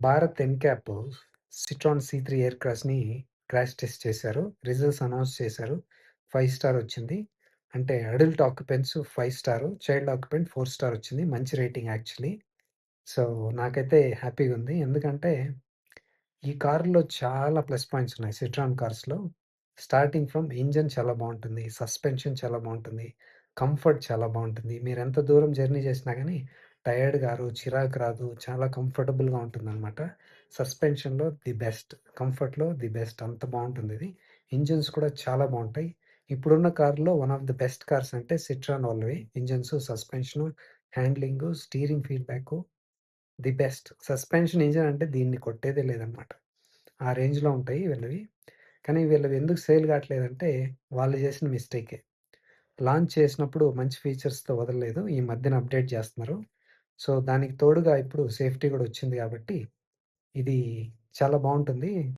Bharat NCAP Citroen C three Air క్రాస్ని crash test చేశారు. Results announce చేశారు. Five star వచ్చింది. అంటే adult occupants five star, child occupant four star వచ్చింది. మంచి rating actually. So, నాకైతే హ్యాపీగా ఉంది. ఎందుకంటే ఈ కార్‌లో చాలా ప్లస్ పాయింట్స్ ఉన్నాయి. సిట్రాన్ కార్స్‌లో. స్టార్టింగ్ ఫ్రమ్ ఇంజన్ చాలా బాగుంటుంది సస్పెన్షన్ చాలా బాగుంటుంది కంఫర్ట్ చాలా బావుంటుంది. మీరెంత దూరం జర్నీ చేసినా కానీ టయర్డ్ గారు, చిరాకు రాదు. చాలా కంఫర్టబుల్‌గా ఉంటుందనమాట. సస్పెన్షన్‌లో ది బెస్ట్. కంఫర్ట్‌లో ది బెస్ట్. అంత బాగుంటుంది ఇది ఇంజిన్స్ కూడా చాలా బాగుంటాయి ఇప్పుడున్న కార్‌లో one of the best cars అంటే సిట్రాన్ వాళ్ళవి. Engines, suspension handling steering feedback the best. Suspension engine అంటే దీన్ని కొట్టేదే లేదనమాట. ఆ రేంజ్‌లో ఉంటాయి వీళ్ళవి. కానీ వీళ్ళవి ఎందుకు సేల్ కావట్లేదంటే వాళ్ళు చేసిన మిస్టేకే. లాంచ్ చేసినప్పుడు మంచి ఫీచర్స్‌తో వదలలేదు. ఈ మధ్యన అప్డేట్ చేస్తున్నారు. సో, దానికి తోడుగా ఇప్పుడు సేఫ్టీ కూడా వచ్చింది కాబట్టి ఇది చాలా బాగుంటుంది.